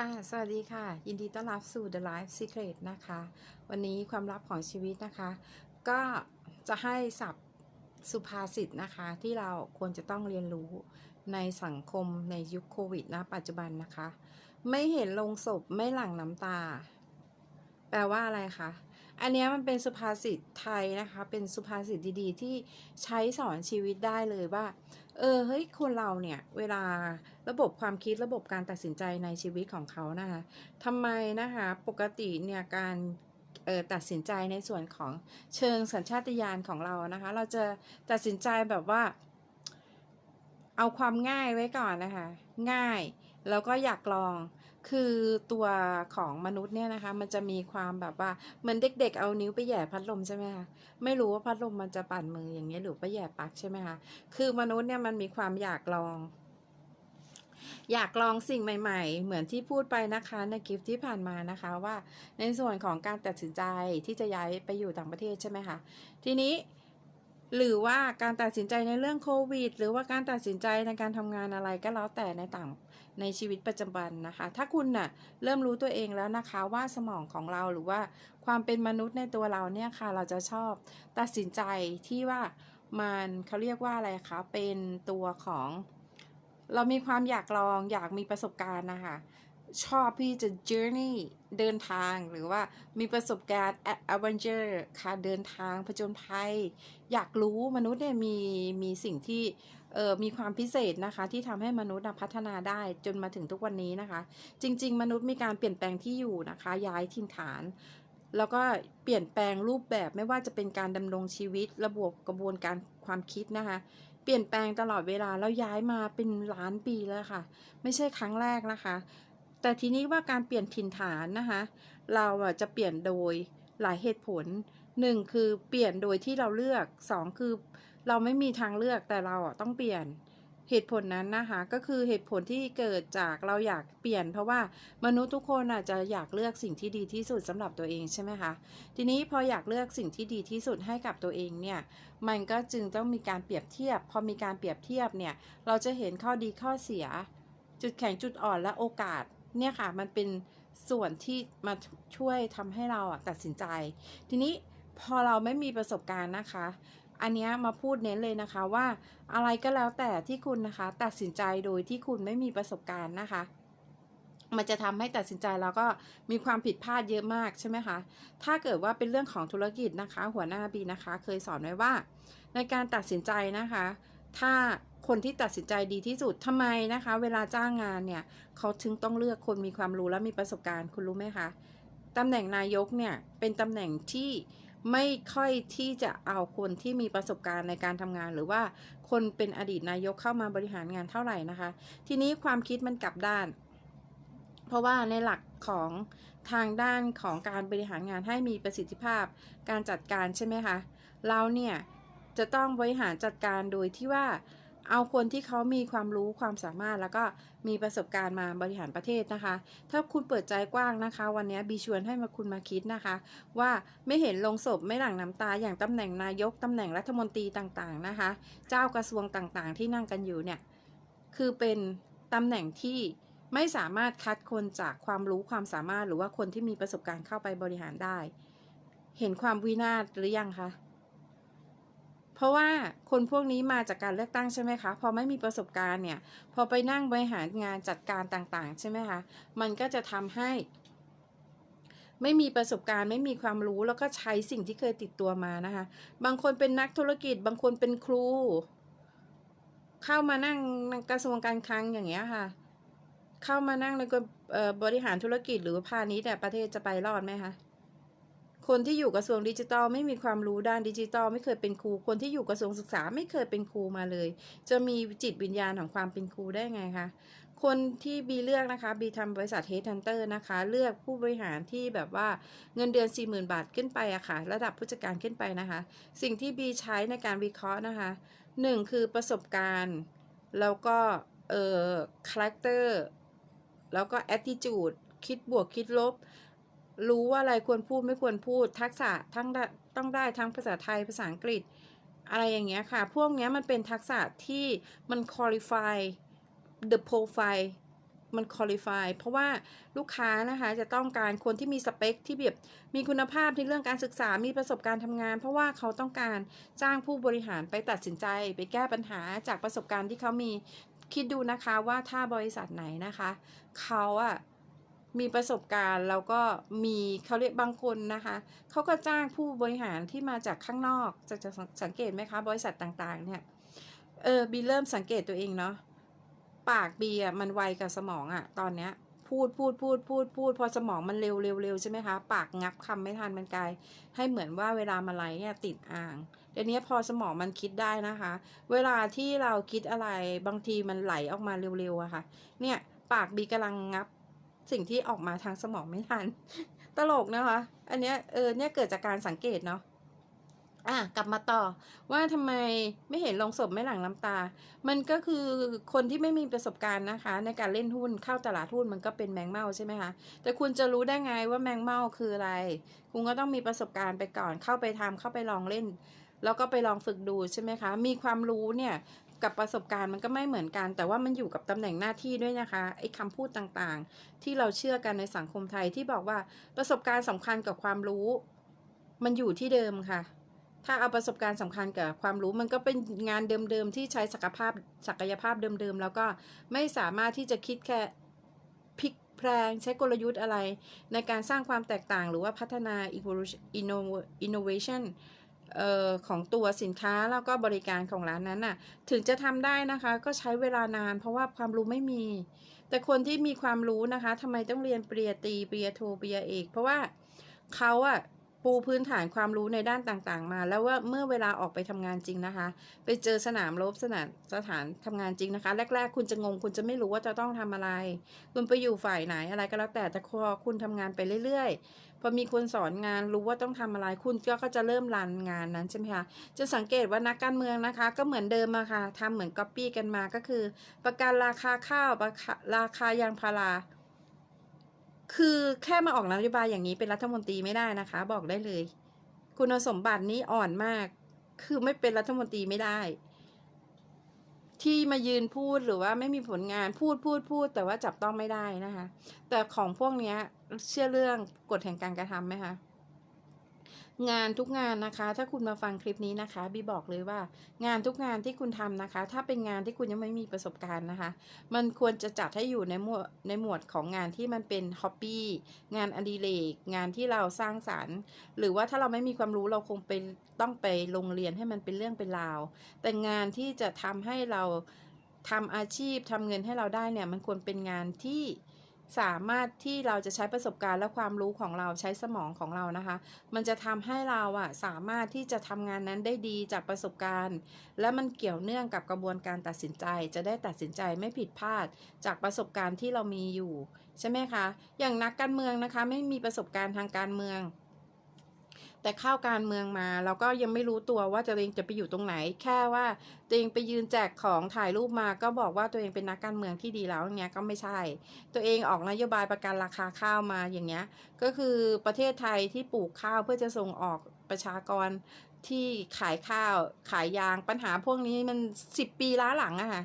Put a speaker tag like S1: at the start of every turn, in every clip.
S1: ค่ะ สวัสดีค่ะ ยินดีต้อนรับสู่ The Life Secret นะคะ วันนี้ความลับของชีวิตนะคะ ก็จะให้สับสุภาษิตนะคะ ที่เราควรจะต้องเรียนรู้ในสังคมในยุคโควิดนะปัจจุบันนะคะ ไม่เห็นลงศพไม่หลั่งน้ำตา แปลว่าอะไรคะ อันนี้มันเป็นสุภาษิตไทยนะคะ เป็นสุภาษิตดีๆ ที่ใช้สอนชีวิตได้เลยว่า เออ เฮ้ย คนเราเนี่ย เวลาระบบความคิดระบบการตัดสินใจในชีวิตของเขานะคะทำไมนะคะ ปกติเนี่ยการเออตัดสินใจในส่วนของเชิงสัญชาตญาณของเรานะคะ เราจะตัดสินใจแบบว่า เอาความง่ายไว้ก่อนนะคะ ง่าย แล้วก็อยากลอง คือตัวของมนุษย์เนี่ยนะคะ มันจะมีความแบบว่าเหมือนเด็กๆ เอานิ้วไปแย่พัดลมใช่ไหมคะไม่รู้ว่าพัดลมมันจะปั่นมืออย่างเงี้ยหรือไปแย่ปักใช่ไหมคะคือมนุษย์เนี่ยมันมีความอยากลอง อยากลองสิ่งใหม่ ๆ เหมือนที่พูดไปนะคะในคลิปที่ผ่านมานะคะว่า ในส่วนของการตัดสินใจที่จะย้ายไปอยู่ต่างประเทศใช่ไหมคะทีนี้ หรือว่าการตัดสินใจในเรื่องโควิด หรือว่าการตัดสินใจในการทำงานอะไรก็แล้วแต่ในต่างในชีวิตประจำวันนะคะ ถ้าคุณน่ะเริ่มรู้ตัวเองแล้วนะคะว่าสมองของเราหรือว่าความเป็นมนุษย์ในตัวเราเนี่ยค่ะ เราจะชอบตัดสินใจที่ว่ามันเขาเรียกว่าอะไรคะ เป็นตัวของ เรามีความอยากลองอยากมีประสบการณ์นะคะ ชอบที่จะ journey เดินทางหรือว่ามีประสบการณ์ adventure ค่ะเดินทางผจญภัย อยากรู้มนุษย์เนี่ยมีมีสิ่งที่เออมีความพิเศษนะคะ ที่ทำให้มนุษย์พัฒนาได้จนมาถึงทุกวันนี้นะคะ จริง ๆ มนุษย์มีการเปลี่ยนแปลงที่อยู่นะคะ ย้ายถิ่นฐาน แล้วก็เปลี่ยนแปลงรูปแบบไม่ว่าจะเป็นการดำรงชีวิต ระบบกระบวนการความคิดนะคะเปลี่ยนแปลงตลอดเวลาแล้วย้ายมาเป็นล้านปีแล้วค่ะ ไม่ใช่ครั้งแรกนะคะ แต่ทีนี้ว่าการเปลี่ยนถิ่นฐานนะคะเราจะเปลี่ยนโดยหลายเหตุผลหนึ่งคือเปลี่ยนโดยที่เราเลือกสองคือเราไม่มีทางเลือกแต่เราต้องเปลี่ยนเหตุผลนั้นนะคะก็คือเหตุผลที่เกิดจากเราอยากเปลี่ยน เพราะว่ามนุษย์ทุกคนอาจจะอยากเลือกสิ่งที่ดีที่สุดสำหรับตัวเองใช่ไหมคะทีนี้พออยากเลือกสิ่งที่ดีที่สุดให้กับตัวเองเนี่ยมันก็จึงต้องมีการเปรียบเทียบ พอมีการเปรียบเทียบเนี่ยเราจะเห็นข้อดีข้อเสีย จุดแข็งจุดอ่อนและโอกาส เนี่ยค่ะมันเป็นส่วนที่มาช่วยทำให้เราอะตัดสินใจ ทีนี้พอเราไม่มีประสบการณ์นะคะ อันนี้มาพูดเน้นเลยนะคะว่าอะไรก็แล้วแต่ที่คุณนะคะ ตัดสินใจโดยที่คุณไม่มีประสบการณ์นะคะ มันจะทำให้ตัดสินใจแล้วก็มีความผิดพลาดเยอะมากใช่ไหมคะ ถ้าเกิดว่าเป็นเรื่องของธุรกิจนะคะ หัวหน้าบีนะคะ เคยสอนไว้ว่า ในการตัดสินใจนะคะ ถ้า คนที่ตัดสินใจดีที่สุดทำไมนะคะ เวลาจ้างงานเนี่ยเขาถึงต้องเลือกคนมีความรู้และมีประสบการณ์คุณรู้ไหมคะตำแหน่งนายกเนี่ยเป็นตำแหน่งที่ไม่ค่อยที่จะเอาคนที่มีประสบการณ์ในการทำงาน หรือว่าคนเป็นอดีตนายกเข้ามาบริหารงานเท่าไหร่นะคะ ทีนี้ความคิดมันกลับด้าน เพราะว่าในหลักของทางด้านของการบริหารงานให้มีประสิทธิภาพ การจัดการใช่ไหมคะเราเนี่ยจะต้องบริหารจัดการโดยที่ว่า เอาคนที่เขามีความรู้ความสามารถแล้วก็มีประสบการณ์มาบริหารประเทศนะคะ ถ้าคุณเปิดใจกว้างนะคะ วันนี้บีชวนให้มาคุณมาคิดนะคะ ว่าไม่เห็นลงศพไม่หลั่งน้ำตาอย่างตำแหน่งนายกตำแหน่งรัฐมนตรีต่างๆนะคะ เจ้ากระทรวงต่างๆ ที่นั่งกันอยู่เนี่ยคือเป็นตำแหน่งที่ไม่สามารถคัดคนจากความรู้ความสามารถหรือว่าคนที่มีประสบการณ์เข้าไปบริหารได้ เห็นความวินาศหรือยังคะ เพราะว่าคนพวกนี้มาจากการเลือกตั้งใช่ไหมคะ พอไม่มีประสบการณ์เนี่ย พอไปนั่งบริหารงานจัดการต่างๆ ใช่ไหมคะ มันก็จะทำให้ ไม่มีประสบการณ์ไม่มีความรู้แล้วก็ใช้สิ่งที่เคยติดตัวมานะคะ บางคนเป็นนักธุรกิจ บางคนเป็นครู เข้ามานั่งกระทรวงการคลังอย่างเงี้ยค่ะ เข้ามานั่งในกบริหารธุรกิจหรือพาณิชย์แต่ประเทศจะไปรอดไหมคะ คนที่อยู่กระทรวงดิจิทัลไม่มีความรู้ด้านดิจิทัลไม่เคยเป็นครู คนที่อยู่กระทรวงศึกษาไม่เคยเป็นครูมาเลย จะมีจิตวิญญาณของความเป็นครูได้ไงคะคนที่บีเลือกนะคะบีทำบริษัทเฮดทันเตอร์นะคะ เลือกผู้บริหารที่แบบว่าเงินเดือน 40,000 บาทขึ้นไปอะค่ะ ระดับผู้จัดการขึ้นไปนะคะ สิ่งที่บีใช้ในการวิเคราะห์นะคะหนึ่งคือประสบการณ์ แล้วก็เอ่อคาแรคเตอร์แล้วก็ attitude คิดบวกคิดลบ รู้ว่าอะไรควรพูดไม่ควรพูด ทักษะทั้งได้ต้องได้ทั้งภาษาไทยภาษาอังกฤษ อะไรอย่างเงี้ยค่ะ พวกเนี้ยมันเป็นทักษะที่มัน qualify the profile มันคุริฟายเพราะว่าลูกค้านะคะจะต้องการคนที่มีสเปคที่แบบมีคุณภาพในเรื่องการศึกษา มีประสบการณ์ทำงาน เพราะว่าเขาต้องการจ้างผู้บริหารไปตัดสินใจ ไปแก้ปัญหาจากประสบการณ์ที่เขามีคิดดูนะคะว่าถ้าบริษัทไหนนะคะ เขาอะ มีประสบการณ์แล้วก็มีเขาเรียกบางคนนะคะเขาก็จ้างผู้บริหารที่มาจากข้างนอกจะจะสังเกตไหมคะบริษัทต่างๆเนี่ยเออบีเริ่มสังเกตตัวเองเนาะปากบีอะมันไวกับสมองอะตอนเนี้ยพูดพูดพูดพูดพูดพอสมองมันเร็วเร็วเร็วใช่ไหมคะ ปากงับคำไม่ทันมันกลาย ให้เหมือนว่าเวลามาไลเนี่ยติดอ่างเดี๋ยวนี้พอสมองมันคิดได้นะคะ เวลาที่เราคิดอะไรบางทีมันไหลออกมาเร็วๆอะค่ะ เนี่ยปากบีกำลังงับ สิ่งที่ออกมาทางสมองไม่ทัน ตลกนะคะ อันเนี้ยเออเนี่ยเกิดจากการสังเกตเนาะอะกลับมาต่อว่าทำไมไม่เห็นลงศพไม่หลังน้ำตา มันก็คือคนที่ไม่มีประสบการณ์นะคะ ในการเล่นหุ้นเข้าตลาดหุ้นมันก็เป็นแมงเม่าใช่ไหมคะแต่คุณจะรู้ได้ไงว่าแมงเม่าคืออะไร คุณก็ต้องมีประสบการณ์ไปก่อนเข้าไปทำเข้าไปลองเล่น แล้วก็ไปลองฝึกดูใช่ไหมคะ มีความรู้เนี่ย กับประสบการณ์มันก็ไม่เหมือนกัน แต่ว่ามันอยู่กับตำแหน่งหน้าที่ด้วยนะคะไอ้คำพูดต่างๆ ที่เราเชื่อกันในสังคมไทยที่บอกว่าประสบการณ์สำคัญกับความรู้ มันอยู่ที่เดิมค่ะ ถ้าเอาประสบการณ์สำคัญกับความรู้มันก็เป็นงานเดิมๆที่ใช้ศักยภาพศักยภาพเดิมๆแล้วก็ไม่สามารถที่จะคิดแค่พลิกแพลงใช้กลยุทธ์อะไร ในการสร้างความแตกต่างหรือว่าพัฒนา evolution innovation ออของตัวสินค้าแล้วก็บริการของร้านนั้นน่ะ ถึงจะทำได้นะคะ ก็ใช้เวลานาน เพราะว่าความรู้ไม่มี แต่คนที่มีความรู้นะคะทำไมต้องเรียนปริญญาตรีปริญญาโทปริญญาเอก เพราะว่าเขาอะ ปูพื้นฐานความรู้ในด้านต่างๆ มา แล้วว่าเมื่อเวลาออกไปทำงานจริงนะคะ ไปเจอสนามรบสนามสถานทำงานจริงนะคะ แรก ๆ คุณจะงงคุณจะไม่รู้ว่าจะต้องทำอะไร คุณไปอยู่ฝ่ายไหนอะไรก็แล้วแต่แต่พอคุณทำงานไปเรื่อยๆพอมีคนสอนงานรู้ว่าต้องทำอะไร คุณก็จะเริ่มรันงานนั้นใช่ไหมคะจะสังเกตว่านักการเมืองนะคะ ก็เหมือนเดิมอะค่ะทำเหมือนก๊อปปี้กันมาก็คือ ประกันราคาข้าวประการาคายางพารา คือแค่มาออกนโยบายอย่างนี้เป็นรัฐมนตรีไม่ได้นะคะ บอกได้เลย คุณสมบัตินี้อ่อนมาก คือไม่เป็นรัฐมนตรีไม่ได้ ที่มายืนพูดหรือว่าไม่มีผลงานพูดพูดพูด แต่ว่าจับต้องไม่ได้นะคะ แต่ของพวกนี้เชื่อเรื่องกฎแห่งการกระทำไหมคะ งานทุกงานนะคะ ถ้าคุณมาฟังคลิปนี้นะคะบีบอกเลยว่า งานทุกงานที่คุณทำนะคะ ถ้าเป็นงานที่คุณยังไม่มีประสบการณ์นะคะ มันควรจะจัดให้อยู่ในหมวดในหมวดของงานที่มันเป็นฮ็อบบี้งานอดิเรกงานที่เราสร้างสารรค์ หรือว่าถ้าเราไม่มีความรู้เราคงไปต้องไปโรงเรียนให้มันเป็นเรื่องเป็นราว แต่งานที่จะทำให้เราทำอาชีพทำเงินให้เราได้เนี่ยมันควรเป็นงานที่ สามารถที่เราจะใช้ประสบการณ์และความรู้ของเราใช้สมองของเรานะคะ มันจะทำให้เราอะสามารถที่จะทำงานนั้นได้ดีจากประสบการณ์ และมันเกี่ยวเนื่องกับกระบวนการตัดสินใจ จะได้ตัดสินใจไม่ผิดพลาดจากประสบการณ์ที่เรามีอยู่ ใช่ไหมคะ อย่างนักการเมืองนะคะ ไม่มีประสบการณ์ทางการเมือง แต่เข้าการเมืองมาเราก็ยังไม่รู้ตัวว่าตัวเองจะไปอยู่ตรงไหน แค่ว่าตัวเองไปยืนแจกของถ่ายรูปมาก็บอกว่าตัวเองเป็นนักการเมืองที่ดีแล้วอย่างเงี้ยก็ไม่ใช่ ตัวเองออกนโยบายประกันราคาข้าวมาอย่างเงี้ยก็คือประเทศไทยที่ปลูกข้าวเพื่อจะส่งออกประชากรที่ขายข้าวขายยางปัญหาพวกนี้มันสิบปีล้าหลังอะค่ะ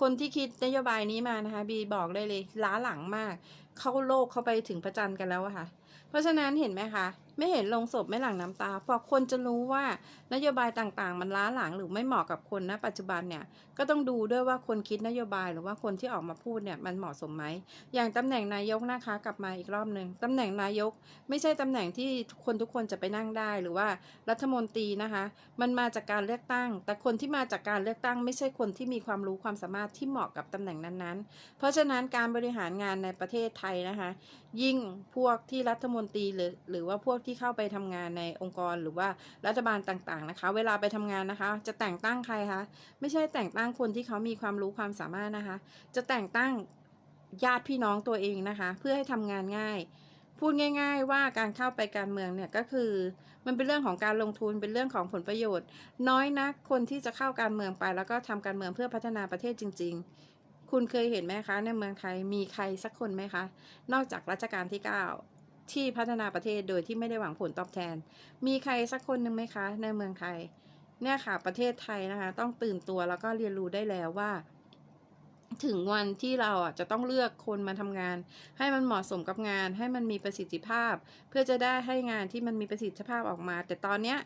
S1: คนที่คิดนโยบายนี้มานะคะ บีบอกได้เลยล้าหลังมาก เข้าโลกเข้าไปถึงพระจันทร์กันแล้วอะค่ะ เพราะฉะนั้นเห็นไหมคะ ไม่เห็นลงศพไม่หลั่งน้ำตาพราะคนจะรู้ว่านโยบายต่างๆ มันล้าหลังหรือไม่เหมาะกับคนณปัจจุบันเนี่ยก็ต้องดูด้วยว่าคนคิดนโยบายหรือว่าคนที่ออกมาพูดเนี่ยมันเหมาะสมไหมอย่างตำแหน่งนายกนะคะกลับมาอีกรอบหนึ่งตำแหน่งนายก ไม่ใช่ตำแหน่งที่คนทุกคนจะไปนั่งได้หรือว่ารัฐมนตรีนะคะ มันมาจากการเลือกตั้ง แต่คนที่มาจากการเลือกตั้ง ไม่ใช่คนที่มีความรู้ความสามารถที่เหมาะกับตำแหน่งนั้นๆ เพราะฉะนั้นการบริหารงานในประเทศไทยนะคะ ยิ่งพวกที่รัฐมนตรีหรือหรือว่าพวกที่เข้าไปทำงานในองค์กรหรือว่ารัฐบาลต่างๆนะคะ เวลาไปทำงานนะคะ จะแต่งตั้งใครคะไม่ใช่แต่งตั้งคนที่เขามีความรู้ความสามารถนะคะ จะแต่งตั้งญาติพี่น้องตัวเองนะคะ เพื่อให้ทำงานง่าย พูดง่าย ๆ ว่าการเข้าไปการเมืองเนี่ยก็คือ มันเป็นเรื่องของการลงทุนเป็นเรื่องของผลประโยชน์ น้อยนักคนที่จะเข้าการเมืองไป แล้วก็ทำการเมืองเพื่อพัฒนาประเทศจริง ๆ คุณเคยเห็นไหมคะ ในเมืองไทยมีใครสักคนไหมคะ นอกจากรัชกาลที่ 9 ที่พัฒนาประเทศโดยที่ไม่ได้หวังผลตอบแทน มีใครสักคนหนึ่งไหมคะ ในเมืองไทย เนี่ยค่ะ ประเทศไทยนะคะ ต้องตื่นตัวแล้วก็เรียนรู้ได้แล้วว่า ถึงวันที่เราอะจะต้องเลือกคนมาทำงาน ให้มันเหมาะสมกับงาน ให้มันมีประสิทธิภาพ เพื่อจะได้ให้งานที่มันมีประสิทธิภาพออกมา แต่ตอนเนี้ย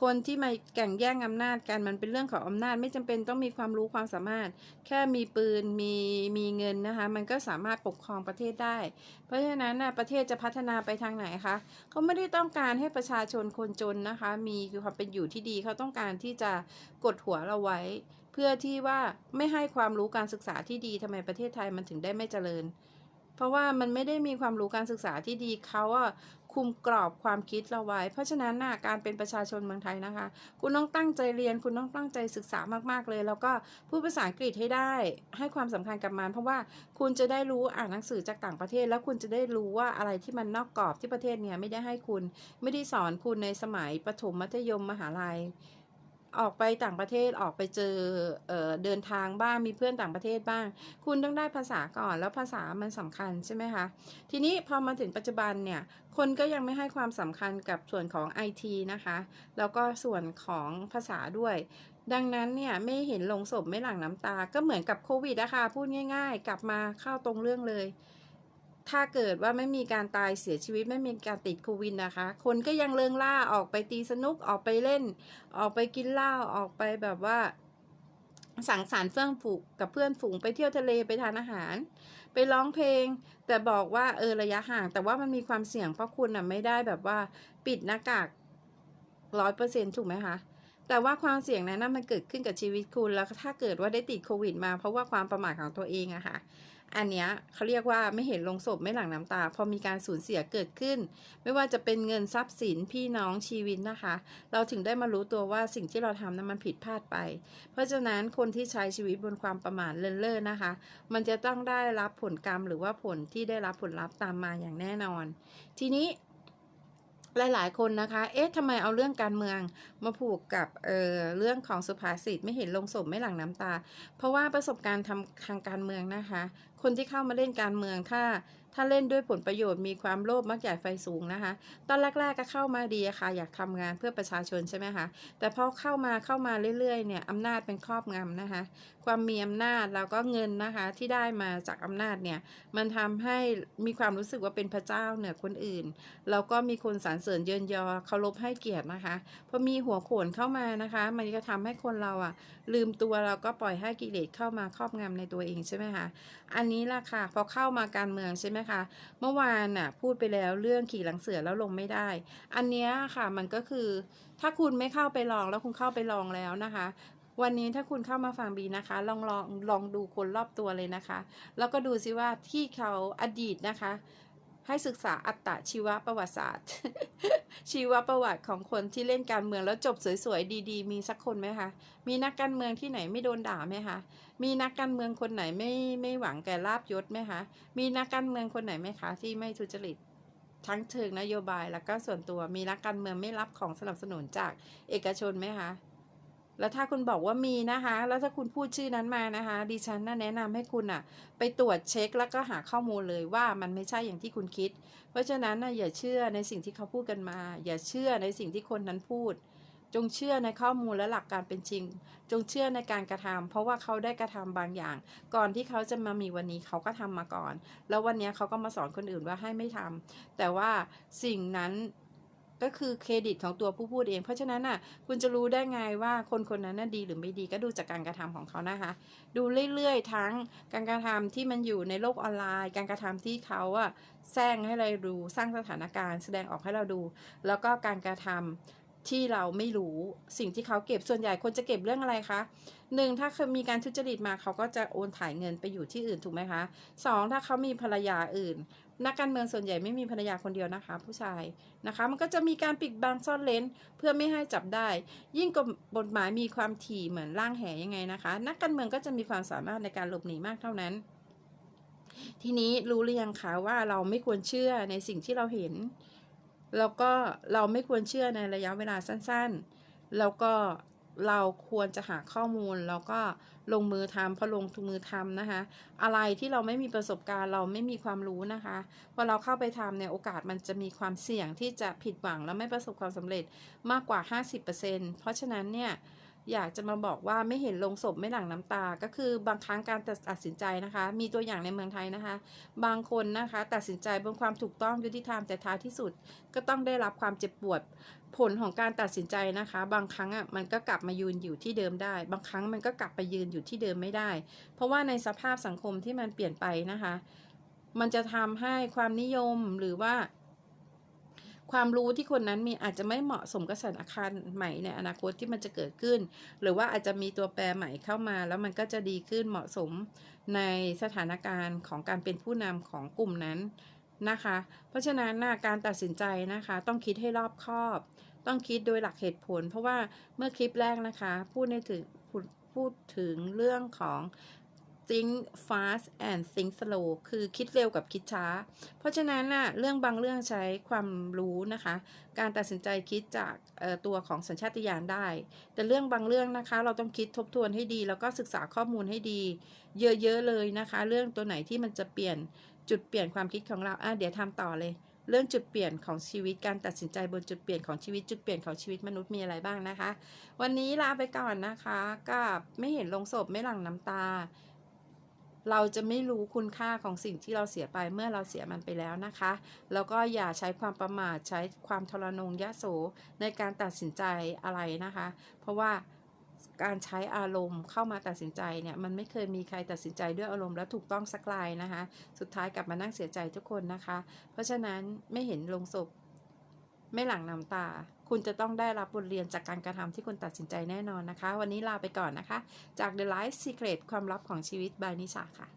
S1: คนที่มาแข่งแย่งอำนาจกันมันเป็นเรื่องของอำนาจไม่จำเป็นต้องมีความรู้ความสามารถ แค่มีปืนมีมีเงินนะคะ มันก็สามารถปกครองประเทศได้ เพราะฉะนั้นนะประเทศจะพัฒนาไปทางไหนคะเขาไม่ได้ต้องการให้ประชาชนคนจนนะคะ มีความเป็นอยู่ที่ดีเขาต้องการที่จะกดหัวเราไว้ เพื่อที่ว่าไม่ให้ความรู้การศึกษาที่ดีทำไมประเทศไทยมันถึงได้ไม่เจริญ เพราะว่ามันไม่ได้มีความรู้การศึกษาที่ดีเขาอะ คุมกรอบความคิดเราไว้ เพราะฉะนั้นน่ะการเป็นประชาชนเมืองไทยนะคะ คุณต้องตั้งใจเรียน คุณต้องตั้งใจศึกษามากๆเลย แล้วก็พูดภาษาอังกฤษให้ได้ ให้ความสำคัญกับมัน เพราะว่าคุณจะได้รู้อ่านหนังสือจากต่างประเทศ แล้วคุณจะได้รู้ว่าอะไรที่มันนอกกรอบที่ประเทศเนี่ยไม่ได้ให้คุณ ไม่ได้สอนคุณในสมัยประถมมัธยมมหาลัย ออกไปต่างประเทศออกไปเจอเออเดินทางบ้างมีเพื่อนต่างประเทศบ้าง คุณต้องได้ภาษาก่อนแล้วภาษามันสำคัญใช่ไหมคะ ทีนี้พอมาถึงปัจจุบันเนี่ย คนก็ยังไม่ให้ความสำคัญกับส่วนของ IT นะคะ แล้วก็ส่วนของภาษาด้วย ดังนั้นเนี่ยไม่เห็นลงศพไม่หลั่งน้ำตา ก็เหมือนกับโควิดนะคะพูดง่าย ๆ กลับมาเข้าตรงเรื่องเลย ถ้าเกิดว่าไม่มีการตายเสียชีวิตไม่มีการติดโควิดนะคะ คนก็ยังเลิงล่าออกไปตีสนุกออกไปเล่น ออกไปกินเหล้าออกไปแบบว่า สังสรรค์เฟื่องฝูกับเพื่อนฝูงไปเที่ยวทะเลไปทานอาหาร ไปร้องเพลง แต่บอกว่าเออระยะห่าง แต่ว่ามันมีความเสี่ยงเพราะคุณอะไม่ได้แบบว่าปิดหน้ากากร้อยเปอร์เซ็นถูกไหมคะแต่ว่าความเสี่ยงนั้นนะมันเกิดขึ้นกับชีวิตคุณแล้วถ้าเกิดว่าได้ติดโควิดมาเพราะว่าความประมาทของตัวเองอะค่ะ อันเนี้ยเขาเรียกว่าไม่เห็นลงศพไม่หลั่งน้ำตา พอมีการสูญเสียเกิดขึ้น ไม่ว่าจะเป็นเงินทรัพย์สินพี่น้องชีวิตนะคะ เราถึงได้มารู้ตัวว่าสิ่งที่เราทำนั้นมันผิดพลาดไป เพราะฉะนั้นคนที่ใช้ชีวิตบนความประมาทเลินเล่อนะคะ มันจะต้องได้รับผลกรรมหรือว่าผลที่ได้รับผลลัพธ์ตามมาอย่างแน่นอน ทีนี้หลาย ๆ คนนะคะ เอ๊ะทำไมเอาเรื่องการเมืองมาผูกกับเอ่อเรื่องของสุภาษิตไม่เห็นลงศพไม่หลั่งน้ำตา เพราะว่าประสบการณ์ทำทางการเมืองนะคะ คนที่เข้ามาเล่นการเมืองถ้า ถ้าเล่นด้วยผลประโยชน์มีความโลภมักใหญ่ไฟสูงนะคะ ตอนแรกๆก็เข้ามาดีค่ะ อยากทำงานเพื่อประชาชนใช่ไหมคะแต่พอเข้ามาเข้ามาเรื่อยๆเนี่ยอำนาจเป็นครอบงำนะคะ ความมีอำนาจแล้วก็เงินนะคะที่ได้มาจากอำนาจเนี่ยมันทำให้มีความรู้สึกว่าเป็นพระเจ้าเหนือคนอื่นแล้วก็มีคนสรรเสริญเยินยอเคารพให้เกียรตินะคะพอมีหัวโขนเข้ามานะคะ มันก็ทำให้คนเราอะลืมตัวเราก็ปล่อยให้กิเลสเข้ามาครอบงำในตัวเองใช่ไหมคะอันนี้ล่ะค่ะ พอเข้ามาการเมืองใช่ไหมคะ เมื่อวานน่ะพูดไปแล้วเรื่องขี่หลังเสือแล้วลงไม่ได้ อันนี้ค่ะมันก็คือ ถ้าคุณไม่เข้าไปลองแล้วคุณเข้าไปลองแล้วนะคะวันนี้ถ้าคุณเข้ามาฟังบีนะคะ ลองลองลองดูคนรอบตัวเลยนะคะ แล้วก็ดูซิว่าที่เขาอดีตนะคะ ให้ศึกษาอัตตชีวประวัติศาสตร์ ชีวประวัติของคนที่เล่นการเมืองแล้วจบสวยๆดี ๆ มีสักคนไหมคะ มีนักการเมืองที่ไหนไม่โดนด่าไหมคะ มีนักการเมืองคนไหนไม่ไม่หวังแก่ลาบยศไหมคะ มีนักการเมืองคนไหนไหมคะ ที่ไม่ทุจริตทั้งเชิงนโยบายแล้วก็ส่วนตัวมีนักการเมืองไม่รับของสนับสนุนจากเอกชนไหมคะ แล้วถ้าคุณบอกว่ามีนะคะ แล้วถ้าคุณพูดชื่อนั้นมานะคะ ดิฉันน่ะแนะนำให้คุณอะ ไปตรวจเช็คแล้วก็หาข้อมูลเลยว่ามันไม่ใช่อย่างที่คุณคิด เพราะฉะนั้นนะอย่าเชื่อในสิ่งที่เขาพูดกันมา อย่าเชื่อในสิ่งที่คนนั้นพูด จงเชื่อในข้อมูลและหลักการเป็นจริง จงเชื่อในการกระทำเพราะว่าเขาได้กระทำบางอย่าง ก่อนที่เขาจะมามีวันนี้เขาก็ทำมาก่อน แล้ววันนี้เขาก็มาสอนคนอื่นว่าให้ไม่ทำแต่ว่าสิ่งนั้น ก็คือเครดิตของตัวผู้พูดเอง เพราะฉะนั้นน่ะคุณจะรู้ได้ไงว่าคนคนนั้นน่ะดีหรือไม่ดีก็ดูจากการกระทำของเขานะคะ ดูเรื่อยๆ ทั้งการกระทำที่มันอยู่ในโลกออนไลน์ การกระทำที่เขาอะแซงให้เราดูสร้างสถานการณ์ แสดงออกให้เราดู แล้วก็การกระทำที่เราไม่รู้สิ่งที่เขาเก็บส่วนใหญ่คนจะเก็บเรื่องอะไรคะหนึ่งถ้าเคยมีการทุจริตมาเขาก็จะโอนถ่ายเงินไปอยู่ที่อื่นถูกไหมคะสองถ้าเขามีภรรยาอื่น นักการเมืองส่วนใหญ่ไม่มีภรรยาคนเดียวนะคะ ผู้ชายนะคะ มันก็จะมีการปิดบังซ่อนเลนเพื่อไม่ให้จับได้ ยิ่งกฎหมายมีความถี่เหมือนร่างแหยังไงนะคะ นักการเมืองก็จะมีความสามารถในการหลบหนีมากเท่านั้น ทีนี้รู้หรือยังคะว่าเราไม่ควรเชื่อในสิ่งที่เราเห็น แล้วก็เราไม่ควรเชื่อในระยะเวลาสั้น ๆ แล้วก็ เราควรจะหาข้อมูลแล้วก็ลงมือทำพอลงมือทำนะคะ อะไรที่เราไม่มีประสบการณ์เราไม่มีความรู้นะคะพอเราเข้าไปทำเนี่ยโอกาสมันจะมีความเสี่ยงที่จะผิดหวังและไม่ประสบความสำเร็จมากกว่า 50%เพราะฉะนั้นเนี่ยอยากจะมาบอกว่าไม่เห็นลงศพไม่หลั่งน้ำตา ก็คือบางครั้งการตัดสินใจนะคะ มีตัวอย่างในเมืองไทยนะคะ บางคนนะคะ ตัดสินใจบนความถูกต้องยุติธรรมแต่ท้ายที่สุด ก็ต้องได้รับความเจ็บปวด ผลของการตัดสินใจนะคะ บางครั้งอะมันก็กลับมายืนอยู่ที่เดิมได้ บางครั้งมันก็กลับไปยืนอยู่ที่เดิมไม่ได้ เพราะว่าในสภาพสังคมที่มันเปลี่ยนไปนะคะ มันจะทำให้ความนิยมหรือว่า ความรู้ที่คนนั้นมีอาจจะไม่เหมาะสมกับสถานการณ์ใหม่ในอนาคตที่มันจะเกิดขึ้น หรือว่าอาจจะมีตัวแปรใหม่เข้ามา แล้วมันก็จะดีขึ้นเหมาะสมในสถานการณ์ของการเป็นผู้นำของกลุ่มนั้น นะคะ เพราะฉะนั้นนะการตัดสินใจนะคะ ต้องคิดให้รอบคอบ ต้องคิดโดยหลักเหตุผล เพราะว่าเมื่อคลิปแรกนะคะ พูดในถึงพูดถึงเรื่องของ think fast and think slow คือคิดเร็วกับคิดช้า เพราะฉะนั้นน่ะเรื่องบางเรื่องใช้ความรู้นะคะ การตัดสินใจคิดจากตัวของสัญชาตญาณได้ แต่เรื่องบางเรื่องนะคะ เราต้องคิดทบทวนให้ดี แล้วก็ศึกษาข้อมูลให้ดี เยอะๆเลยนะคะ เรื่องตัวไหนที่มันจะเปลี่ยน จุดเปลี่ยนความคิดของเราอะเดี๋ยวทำต่อเลย เรื่องจุดเปลี่ยนของชีวิตการตัดสินใจบนจุดเปลี่ยนของชีวิตจุดเปลี่ยนของชีวิตมนุษย์มีอะไรบ้างนะคะ วันนี้ลาไปก่อนนะคะกับไม่เห็นลงศพไม่หลั่งน้ำตา เราจะไม่รู้คุณค่าของสิ่งที่เราเสียไปเมื่อเราเสียมันไปแล้วนะคะ แล้วก็อย่าใช้ความประมาทใช้ความทรนงยะโสในการตัดสินใจอะไรนะคะ เพราะว่า การใช้อารมณ์เข้ามาตัดสินใจเนี่ยมันไม่เคยมีใครตัดสินใจด้วยอารมณ์แล้วถูกต้องสักลายนะคะ สุดท้ายกลับมานั่งเสียใจทุกคนนะคะ เพราะฉะนั้นไม่เห็นลงศพ ไม่หลังน้ำตา คุณจะต้องได้รับบทเรียนจากการกระทำที่คุณตัดสินใจแน่นอนนะคะ วันนี้ลาไปก่อนนะคะ จาก The Life Secret ความลับของชีวิตบายนิชาค่ะ